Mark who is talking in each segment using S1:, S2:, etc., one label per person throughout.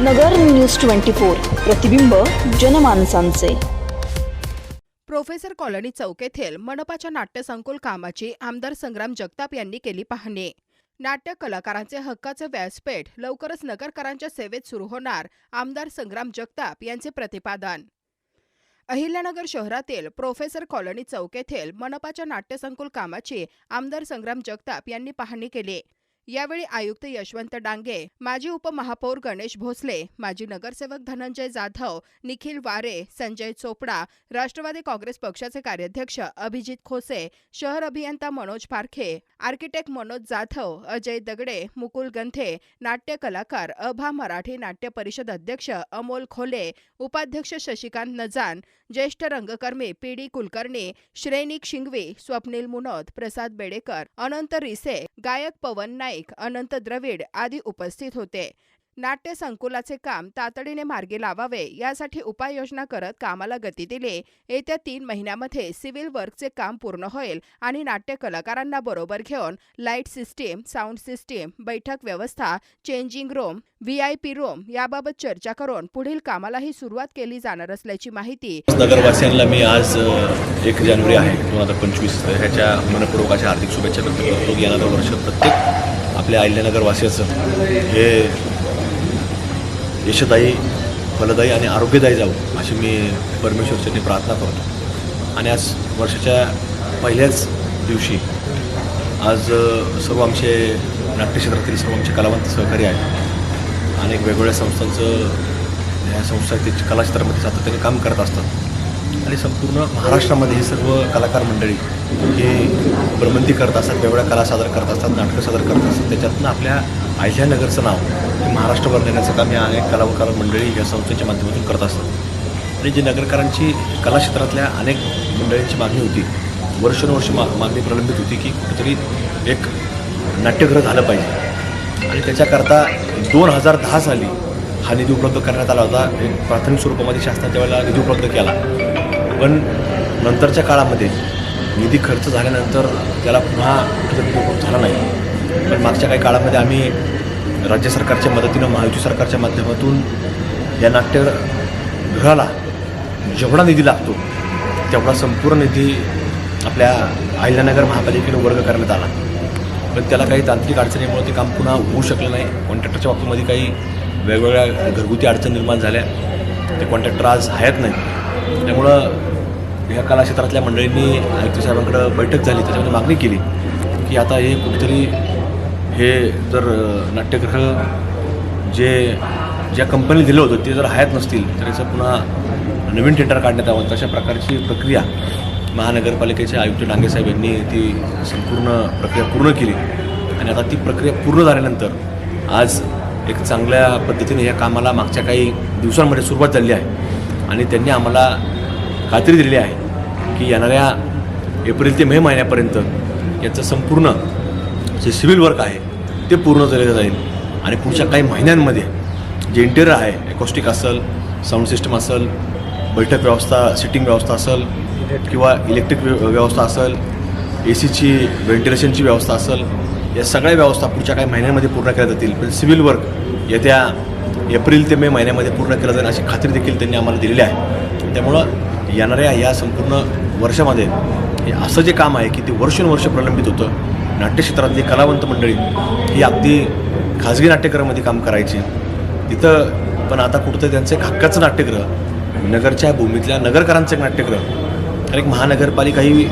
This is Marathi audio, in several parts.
S1: नगर न्यूज ट्वेंटी फोर प्रतिबिंब जनमानसांचे.
S2: प्रोफेसर कॉलनी चौक येथील मनपाच्या नाट्यसंकुल कामाची आमदार संग्राम जगताप यांनी केली पाहणी. नाट्य कलाकारांचे हक्काचे व्यासपीठ लवकरच नगरकरांच्या सेवेत सुरू होणार आमदार संग्राम जगताप यांचे प्रतिपादन. अहिल्यानगर शहरातील प्रोफेसर कॉलनी चौक येथील मनपाच्या नाट्यसंकुल कामाची आमदार संग्राम जगताप यांनी पाहणी केली. यावेळी आयुक्त यशवंत डांगे माजी उपमहापौर गणेश भोसले माजी नगरसेवक धनंजय जाधव निखिल वारे संजय चोपडा राष्ट्रवादी काँग्रेस पक्षाचे कार्याध्यक्ष अभिजित खोसे शहर अभियंता मनोज पारखे आर्किटेक्ट मनोज जाधव अजय दगडे मुकुल गंथे नाट्य कलाकार अभा मराठी नाट्य परिषद अध्यक्ष अमोल खोले उपाध्यक्ष शशिकांत नजान ज्येष्ठ रंगकर्मी पी डी कुलकर्णी श्रेनिक शिंगवी स्वप्नील मुनोद प्रसाद बेडेकर अनंत रिसे गायक पवन नाईक अनंत द्रविड आदी उपस्थित होते. नाट्य संकुलाचे काम तातडीने मार्गी लावावे यासाठी उपाययोजना करत कामाला गती दिली. येत्या तीन महिन्यामध्ये सिव्हिल वर्कचे काम पूर्ण होईल आणि नाट्य कलाकारांना बरोबर घेऊन लाइट सिस्टीम साऊंड सिस्टीम बैठक व्यवस्था changing room V I P room याबाबत चर्चा करून पुढील कामालाही सुरुवात केली जाणार असल्याची माहिती
S3: नगरवासियांना मी आज एक जानेवारी आहे दोन हजार पंचवीस ह्याच्या मनपूर्वकाच्या हार्दिक शुभेच्छा व्यक्त करतो. की येणारं वर्ष प्रत्येक आपल्या अहिल्यानगरवासियाचं हे यशदायी फलदायी आणि आरोग्यदायी जावं अशी मी परमेश्वरच्यानी प्रार्थना करतो. आणि आज वर्षाच्या पहिल्याच दिवशी आज सर्व आमचे नाट्यक्षेत्रातील सर्व आमचे कलावंत सहकारी आहेत. अनेक वेगवेगळ्या संस्थांचं ह्या संस्था ते कलाक्षेत्रामध्ये सातत्याने काम करत असतात. आणि संपूर्ण महाराष्ट्रामध्ये हे सर्व कलाकार मंडळी हे भ्रमंती करत असतात वेगवेगळ्या कला सादर करत असतात नाटकं सादर करत असतात. त्याच्यातनं आपल्या अहिल्यानगरचं नाव हे महाराष्ट्रभर देण्याचं काम या अनेक कलाकार मंडळी या संस्थेच्या माध्यमातून करत असतात. आणि जी नगरकरांची कला क्षेत्रातल्या अनेक मंडळींची मागणी होती वर्षानुवर्ष मा मागणी प्रलंबित होती की कुठेतरी एक नाट्यगृह झालं पाहिजे. आणि त्याच्याकरता दोन हजार दहा साली हा निधी उपलब्ध करण्यात आला होता. एक प्राथमिक स्वरूपामध्ये शासनाच्या वेळेला निधी उपलब्ध केला. पण नंतरच्या काळामध्ये निधी खर्च झाल्यानंतर त्याला पुन्हा उपयोग झाला नाही. पण मागच्या काही काळामध्ये आम्ही राज्य सरकारच्या मदतीनं महायुती सरकारच्या माध्यमातून या नाट्यगृहाला जेवढा निधी लागतो तेवढा संपूर्ण निधी आपल्या अहिल्यानगर महापालिकेनं वर्ग करण्यात आला. पण त्याला काही तांत्रिक अडचणीमुळे ते काम पुन्हा होऊ शकलं नाही. कॉन्ट्रॅक्टरच्या बाबतीमध्ये काही वेगवेगळ्या घरगुती अडचण निर्माण झाल्या. ते कॉन्ट्रॅक्टर आज आहेत नाही. त्यामुळं ह्या कला क्षेत्रातल्या मंडळींनी आयुक्त साहेबांकडं बैठक झाली त्याच्यामध्ये मागणी केली की आता हे कुठेतरी हे जर नाट्यग्रह नाट्यगृह जे ज्या कंपनी दिलं होतं ते जर हयात नसतील तर याचं पुन्हा नवीन टेंडर काढण्यात यावं तशा प्रकारची प्रक्रिया महानगरपालिकेचे आयुक्त डांगेसाहेब यांनी ती संपूर्ण प्रक्रिया पूर्ण केली. आणि आता ती प्रक्रिया पूर्ण झाल्यानंतर आज एक चांगल्या पद्धतीने या कामाला मागच्या काही दिवसांमध्ये सुरुवात झाली आहे. आणि त्यांनी आम्हाला खात्री दिलेली आहे की येणाऱ्या एप्रिल ते मे महिन्यापर्यंत याचं संपूर्ण जे सिव्हिल वर्क आहे ते पूर्ण झालेलं जाईल. आणि पुढच्या काही महिन्यांमध्ये जे इंटेरियर आहे एकॉस्टिक असेल साऊंड सिस्टम असेल बैठक व्यवस्था सिटिंग व्यवस्था असेल किंवा इलेक्ट्रिक व्य- व्यवस्था असेल ए सीची व्हेंटिलेशनची व्यवस्था असेल या सगळ्या व्यवस्था पुढच्या काही महिन्यांमध्ये पूर्ण केल्या जातील. पण सिव्हिल वर्क येत्या एप्रिल ते मे महिन्यामध्ये पूर्ण केलं जाईल अशी खात्री देखील त्यांनी आम्हाला दिलेली आहे. त्यामुळं येणाऱ्या या संपूर्ण वर्षामध्ये हे असं जे काम आहे की ते वर्षानुवर्ष प्रलंबित होतं. नाट्यक्षेत्रातली कलावंत मंडळी ही अगदी खाजगी नाट्यगृहामध्ये काम करायची. तिथं पण आता कुठंतरी त्यांचं एक हक्काचं नाट्यगृह नगरच्या भूमीतल्या नगरकरांचं एक नाट्यगृह कारण एक महानगरपालिका ही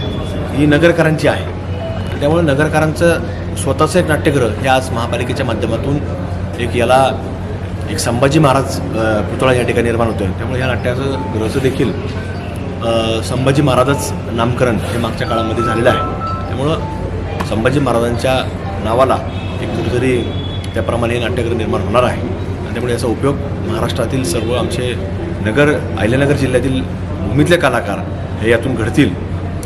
S3: ही नगरकरांची आहे. त्यामुळे नगरकरांचं स्वतःचं एक नाट्यगृह हे आज महापालिकेच्या माध्यमातून एक याला एक संभाजी महाराज पुतळा या ठिकाणी निर्माण होतो आहे त्यामुळे या नाट्याचं ग्रहचं देखील संभाजी महाराजच नामकरण हे मागच्या काळामध्ये झालेलं आहे. त्यामुळं संभाजी महाराजांच्या नावाला एक कुठेतरी त्याप्रमाणे हे नाट्यगृह निर्माण होणार आहे. आणि त्यामुळे याचा उपयोग महाराष्ट्रातील सर्व आमचे नगर अहिल्यानगर जिल्ह्यातील भूमीतले कलाकार हे यातून घडतील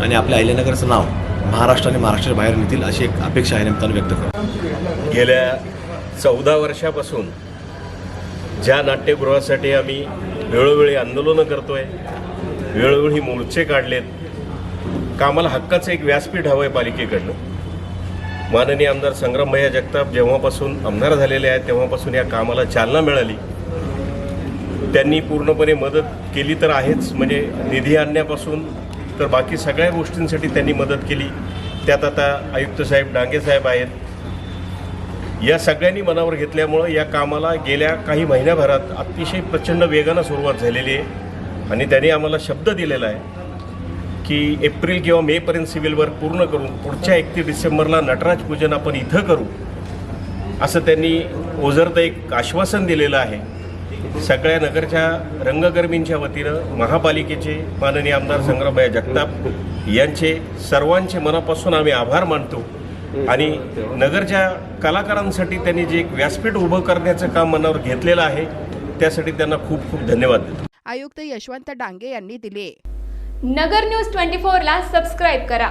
S3: आणि आपल्या अहिल्यानगरचं नाव महाराष्ट्र आणि महाराष्ट्राच्या बाहेर नेतील अशी एक अपेक्षा आहे निमित्तानं व्यक्त करतो.
S4: गेल्या चौदा वर्षापासून ज्या नाट्यगृहासाठी आम्ही वेळोवेळी आंदोलनं करतो आहे वेळोवेळी मोर्चे काढलेत कामाला हक्काचं एक व्यासपीठ हवं आहे पालिकेकडनं. माननीय आमदार संग्रामभैया जगताप जेव्हापासून आमदार झालेले आहेत तेव्हापासून या कामाला चालना मिळाली. त्यांनी पूर्णपणे मदत केली तर आहेच म्हणजे निधी आणण्यापासून तर बाकी सगळ्या गोष्टींसाठी त्यांनी मदत केली. त्यात आता आयुक्त साहेब डांगे साहेब आहेत या सगळ्यांनी मनावर घेतल्यामुळं या कामाला गेल्या काही महिन्याभरात अतिशय प्रचंड वेगानं सुरुवात झालेली आहे. आणि त्यांनी आम्हाला शब्द दिलेला आहे की एप्रिल किंवा मेपर्यंत सिव्हिल वर्क पूर्ण करून पुढच्या एकतीस डिसेंबरला नटराज पूजन आपण इथं करू असं त्यांनी ओझरतं एक आश्वासन दिलेलं आहे. सगळ्या नगरच्या रंगकर्मींच्या वतीनं महापालिकेचे माननीय आमदार संग्रामया जगताप यांचे सर्वांचे मनापासून आम्ही आभार मानतो. आणि नगरच्या कलाकारांसाठी त्यांनी जे एक व्यासपीठ उभं करण्याचं काम मनावर घेतलेलं आहे त्यासाठी त्यांना खूप खूप धन्यवाद देतो.
S2: आयुक्त यशवंत डांगे यांनी दिले.
S5: नगर न्यूज ट्वेंटी फोरला सबस्क्राईब करा.